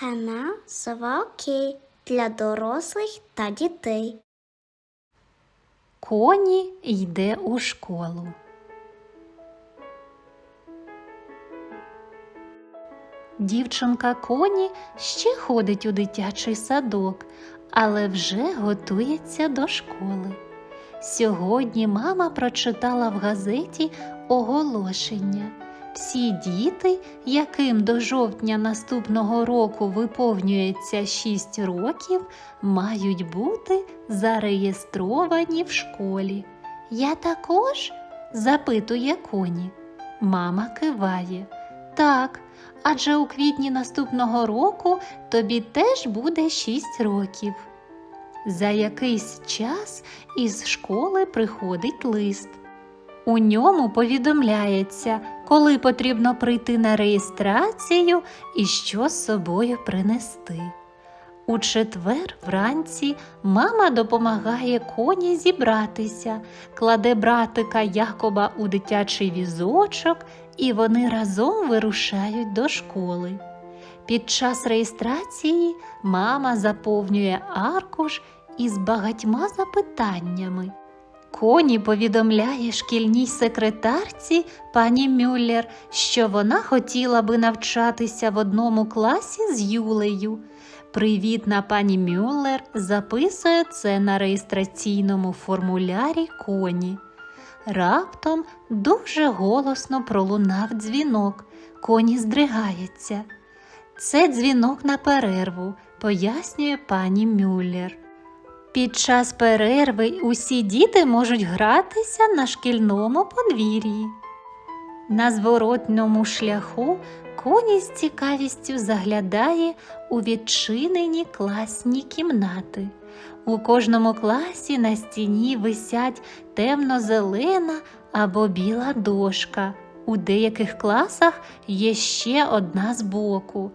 Канал Сова для дорослих та дітей. Коні йде у школу. Дівчинка коні ще ходить у дитячий садок, але вже готується до школи. Сьогодні мама прочитала в газеті оголошення. Всі діти, яким до жовтня наступного року виповнюється 6 років, мають бути зареєстровані в школі. Я також? запитує коні. Мама киває. Так, адже у квітні наступного року тобі теж буде 6 років. За якийсь час із школи приходить лист. У ньому повідомляється, коли потрібно прийти на реєстрацію і що з собою принести. У четвер вранці мама допомагає коні зібратися, кладе братика Якоба у дитячий візочок, і вони разом вирушають до школи. Під час реєстрації мама заповнює аркуш із багатьма запитаннями. Коні повідомляє шкільній секретарці пані Мюллер, що вона хотіла би навчатися в одному класі з Юлею. Привітна пані Мюллер записує це на реєстраційному формулярі коні. Раптом дуже голосно пролунав дзвінок. Коні здригається. Це дзвінок на перерву, пояснює пані Мюллер. Під час перерви усі діти можуть гратися на шкільному подвір'ї. На зворотному шляху коні з цікавістю заглядає у відчинені класні кімнати. У кожному класі на стіні висять темно-зелена або біла дошка. У деяких класах є ще одна збоку.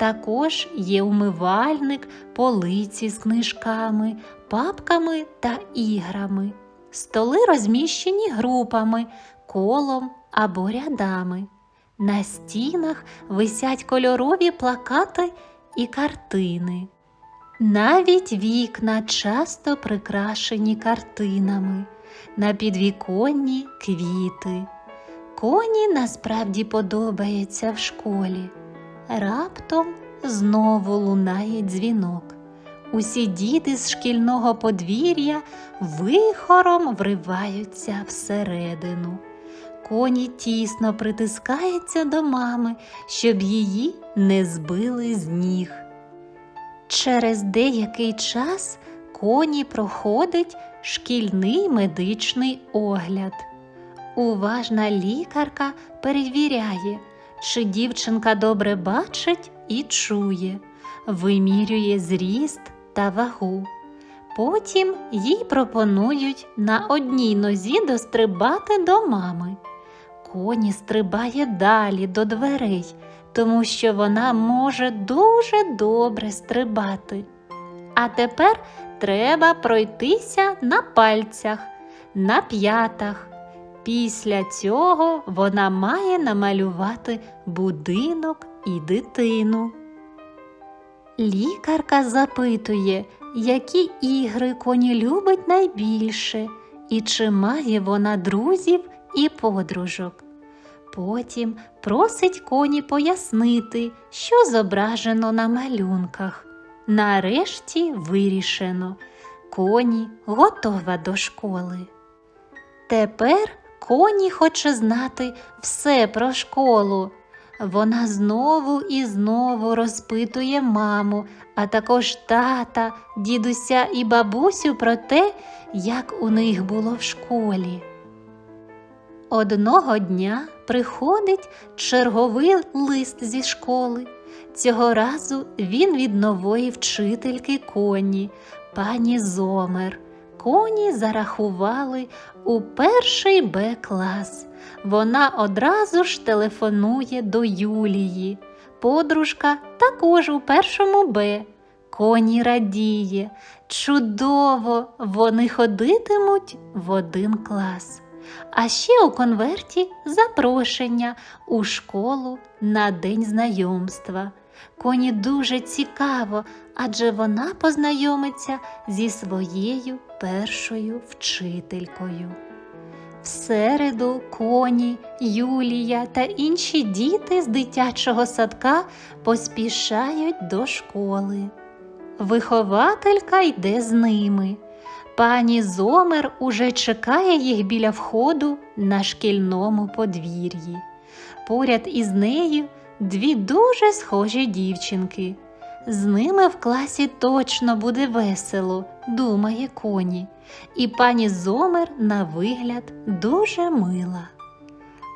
Також є умивальник, полиці з книжками, папками та іграми. Столи розміщені групами, колом або рядами. На стінах висять кольорові плакати і картини. Навіть вікна часто прикрашені картинами, на підвіконні квіти. Коні насправді подобається в школі. Раптом знову лунає дзвінок. Усі діти з шкільного подвір'я вихором вриваються всередину. Коні тісно притискаються до мами, щоб її не збили з ніг. Через деякий час коні проходить шкільний медичний огляд. Уважна лікарка перевіряє, чи дівчинка добре бачить і чує, вимірює зріст та вагу. Потім їй пропонують на одній нозі дострибати до мами. Коні стрибає далі до дверей, тому що вона може дуже добре стрибати. А тепер треба пройтися на пальцях, на п'ятах. Після цього вона має намалювати будинок і дитину. Лікарка запитує, які ігри коні любить найбільше, і чи має вона друзів і подружок. Потім просить коні пояснити, що зображено на малюнках. Нарешті вирішено, коні готова до школи. Тепер коні хоче знати все про школу. Вона знову і знову розпитує маму, а також тата, дідуся і бабусю про те, як у них було в школі. Одного дня приходить черговий лист зі школи. Цього разу він від нової вчительки коні, пані Зомер. Коні зарахували у перший Б клас. Вона одразу ж телефонує до Юлії. Подружка також у першому Б. Коні радіє. Чудово, вони ходитимуть в один клас. А ще у конверті запрошення у школу на день знайомства. Коні дуже цікаво, адже вона познайомиться зі своєю першою вчителькою. В середу коні, Юлія та інші діти з дитячого садка поспішають до школи. Вихователька йде з ними. Пані Зомер уже чекає їх біля входу на шкільному подвір'ї. Поряд із нею дві дуже схожі дівчинки. З ними в класі точно буде весело, думає коні, і пані Зомер на вигляд дуже мила.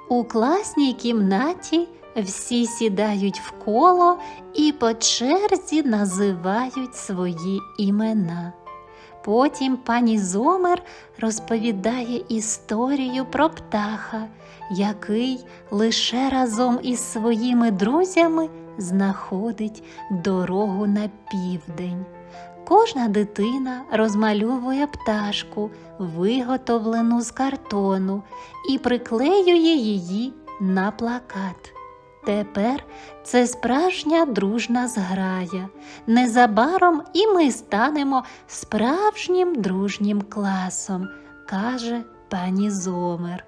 У класній кімнаті всі сідають в коло і по черзі називають свої імена. Потім пані Зомер розповідає історію про птаха, який лише разом із своїми друзями знаходить дорогу на південь. Кожна дитина розмальовує пташку, виготовлену з картону, і приклеює її на плакат. Тепер це справжня дружна зграя. Незабаром і ми станемо справжнім дружнім класом, каже пані Зомер.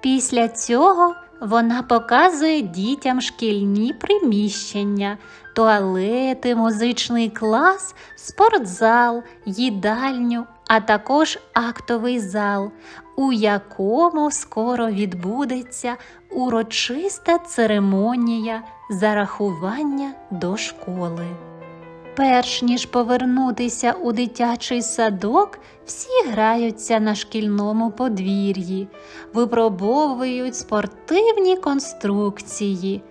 Після цього вона показує дітям шкільні приміщення, туалети, музичний клас, спортзал, їдальню, а також актовий зал, у якому скоро відбудеться урочиста церемонія зарахування до школи. Перш ніж повернутися у дитячий садок, всі граються на шкільному подвір'ї, випробовують спортивні конструкції.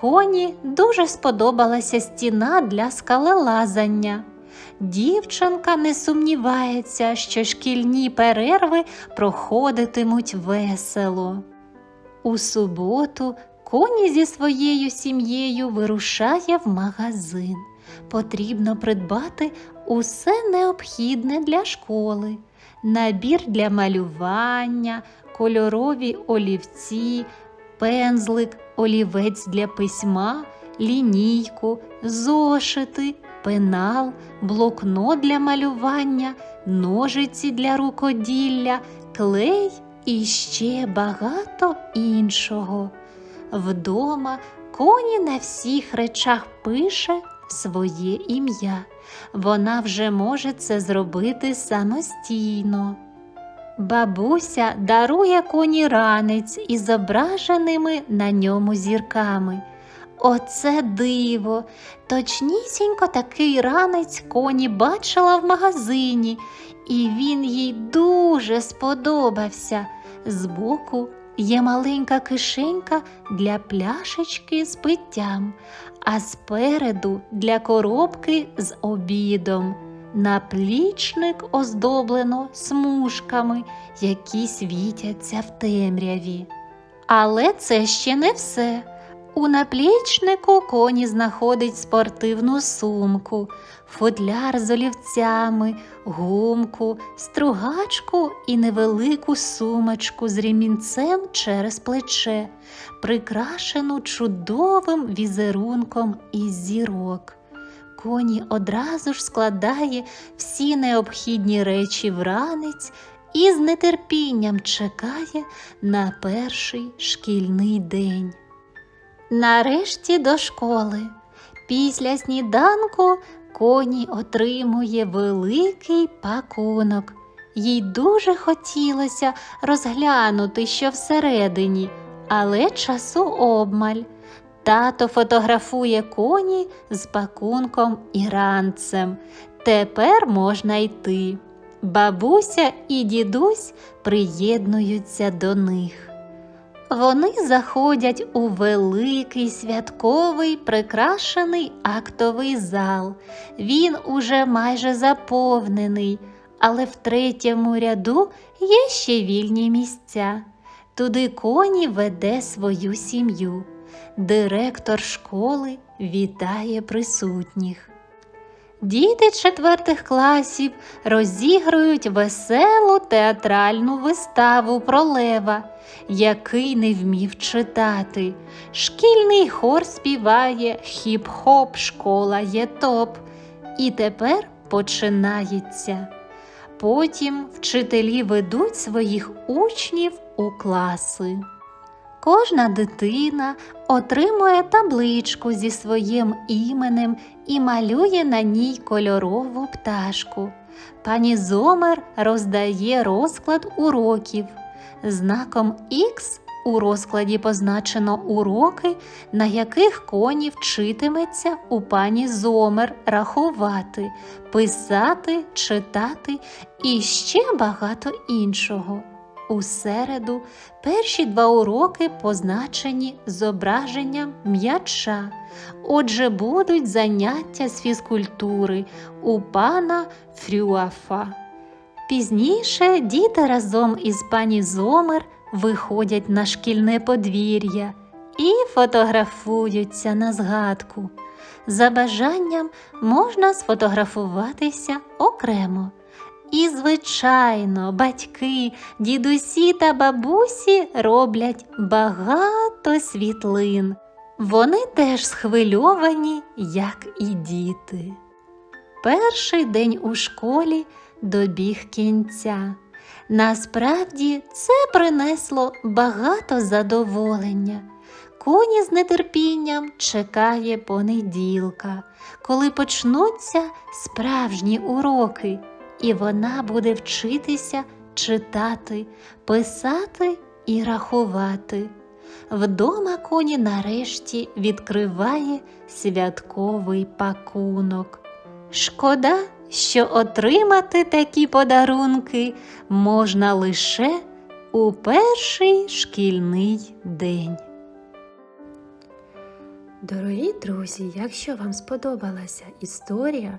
Коні дуже сподобалася стіна для скалелазання. Дівчинка не сумнівається, що шкільні перерви проходитимуть весело. У суботу коні зі своєю сім'єю вирушає в магазин. Потрібно придбати усе необхідне для школи, набір для малювання, кольорові олівці, пензлик, олівець для письма, лінійку, зошити, пенал, блокнот для малювання, ножиці для рукоділля, клей і ще багато іншого. Вдома коні на всіх речах пише своє ім'я. Вона вже може це зробити самостійно. Бабуся дарує коні ранець із зображеними на ньому зірками. Оце диво! Точнісінько такий ранець коні бачила в магазині, і він їй дуже сподобався. Збоку є маленька кишенька для пляшечки з питтям, а спереду для коробки з обідом. Наплічник оздоблено смужками, які світяться в темряві. Але це ще не все. У наплічнику коні знаходить спортивну сумку, футляр з олівцями, гумку, стругачку і невелику сумочку з ремінцем через плече, прикрашену чудовим візерунком із зірок. Коні одразу ж складає всі необхідні речі в ранець і з нетерпінням чекає на перший шкільний день. Нарешті до школи. Після сніданку коні отримує великий пакунок. Їй дуже хотілося розглянути, що всередині, але часу обмаль. Тато фотографує коні з пакунком і ранцем. Тепер можна йти. Бабуся і дідусь приєднуються до них. Вони заходять у великий святковий прикрашений актовий зал. Він уже майже заповнений, але в третьому ряду є ще вільні місця. Туди коні веде свою сім'ю. Директор школи вітає присутніх. Діти четвертих класів розігрують веселу театральну виставу про лева, який не вмів читати. Шкільний хор співає хіп-хоп, школа є топ. І тепер починається. Потім вчителі ведуть своїх учнів у класи. Кожна дитина отримує табличку зі своїм іменем і малює на ній кольорову пташку. Пані Зомер роздає розклад уроків. Знаком Х у розкладі позначено уроки, на яких коні вчитиметься у пані Зомер рахувати, писати, читати і ще багато іншого. У середу перші два уроки позначені зображенням м'яча. Отже, будуть заняття з фізкультури у пана Фрюафа. Пізніше діти разом із пані Зомер виходять на шкільне подвір'я і фотографуються на згадку. За бажанням можна сфотографуватися окремо. І, звичайно, батьки, дідусі та бабусі роблять багато світлин. Вони теж схвильовані, як і діти. Перший день у школі добіг кінця. Насправді це принесло багато задоволення. Коні з нетерпінням чекає понеділка, коли почнуться справжні уроки, і вона буде вчитися читати, писати і рахувати. Вдома коні нарешті відкриває святковий пакунок. Шкода, що отримати такі подарунки можна лише у перший шкільний день. Дорогі друзі, якщо вам сподобалася історія,